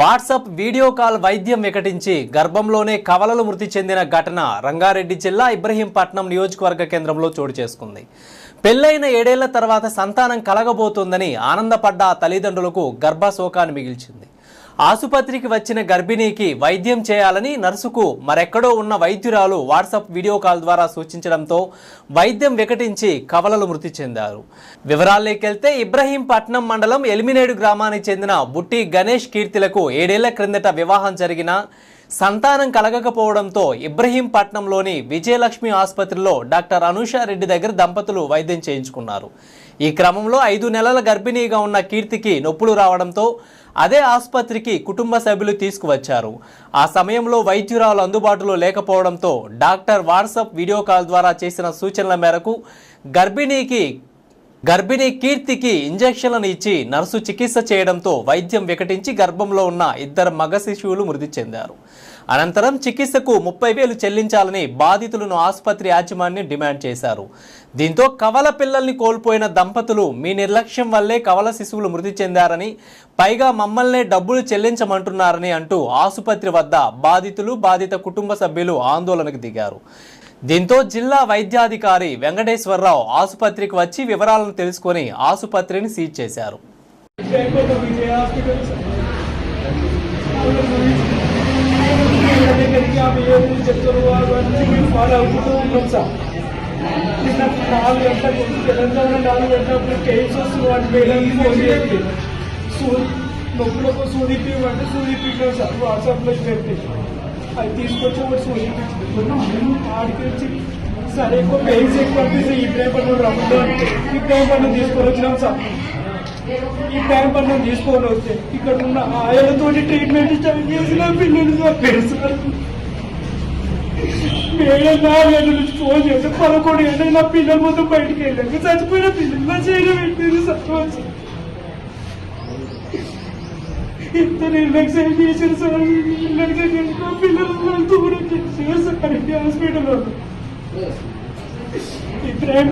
WhatsApp video call వైద్యం వికటించి గర్భంలోనే కవలలు మృతి చెందిన ఘటన రంగారెడ్డి జిల్లా ఇబ్రహీంపట్నం నియోజకవర్గ కేంద్రంలో చోటు చేసుకుంది. పెళ్ళైన ఏడేళ్ళ తర్వాత సంతానం కలగబోతోందని ఆనందపడ్డ ఆ తల్లిదండ్రులకు గర్భశోకాన్ని మిగిల్చింది. ఆసుపత్రికి వచ్చిన గర్భిణీకి వైద్యం చేయాలని నర్సుకు మరెక్కడో ఉన్న వైద్యురాలు వాట్సాప్ వీడియో కాల్ ద్వారా సూచించడంతో వైద్యం వికటించి కవలలు మృతి చెందారు. వివరాల్లోకెళ్తే ఇబ్రహీంపట్నం మండలం ఎలిమినేడు గ్రామానికి చెందిన బుట్టి గణేష్ కీర్తిలకు ఏడేళ్ళ క్రిందట వివాహం జరిగిన సంతానం కలగకపోవడంతో ఇబ్రహీంపట్నంలోని విజయలక్ష్మి ఆసుపత్రిలో డాక్టర్ అనూషారెడ్డి దగ్గర దంపతులు వైద్యం చేయించుకున్నారు. ఈ క్రమంలో ఐదు నెలల గర్భిణీగా ఉన్న కీర్తికి నొప్పులు రావడంతో అదే ఆసుపత్రికి కుటుంబ సభ్యులు తీసుకువచ్చారు. ఆ సమయంలో వైద్యురాలు అందుబాటులో లేకపోవడంతో డాక్టర్ వాట్సాప్ వీడియో కాల్ ద్వారా చేసిన సూచనల మేరకు గర్భిణీకి గర్భిణీ కీర్తికి ఇంజెక్షన్లను ఇచ్చి నర్సు చికిత్స చేయడంతో వైద్యం వికటించి గర్భంలో ఉన్న ఇద్దరు మగ శిశువులు మృతి చెందారు. అనంతరం చికిత్సకు ముప్పై వేలు చెల్లించాలని బాధితులను ఆసుపత్రి యాజమాన్యం డిమాండ్ చేశారు. దీంతో కవల పిల్లల్ని కోల్పోయిన దంపతులు మీ నిర్లక్ష్యం వల్లే కవల శిశువులు మృతి చెందారని పైగా మమ్మల్నే డబ్బులు చెల్లించమంటున్నారని అంటూ ఆసుపత్రి వద్ద బాధితులు బాధిత కుటుంబ సభ్యులు ఆందోళనకు దిగారు. దీంతో జిల్లా వైద్యాధికారి వెంకటేశ్వరరావు ఆసుపత్రికి వచ్చి వివరాలను తెలుసుకొని ఆసుపత్రిని సీజ్ చేశారు. వాటి నొప్పులకు అంటే సార్ వాట్సాప్లో పెడితే అది తీసుకొచ్చి ఒకటి సూది పీచుకున్నాం ఆడికి వచ్చి సరే ఎక్కువ పెయిన్స్ ఎక్కువ అనిపిస్తే ఈ ప్రేమ పన్ను ఈ ప్రేమ పన్ను తీసుకొని వచ్చినాం సార్. ఈ టైం పన్ను తీసుకొని వస్తే ఇక్కడ ఉన్న ఆయనతో ట్రీట్మెంట్ స్టార్ట్ చేసిన పిల్లలు చంపారు సార్ మేడం నాలుగు ఫోన్ చేస్తే పదకొండు గంటలు నా పిల్లల మొత్తం బయటికి వెళ్ళాక చచ్చిపోయిన పిల్లలు నా చేయడం పెట్టింది సార్ ఇంత నిర్లక్ష్యం చేశారు సార్ నిర్లక్ష్యం చేసి నా పిల్లలు నన్ను దూరం చేశారు సార్ హాస్పిటల్లో ఈ ప్రేమ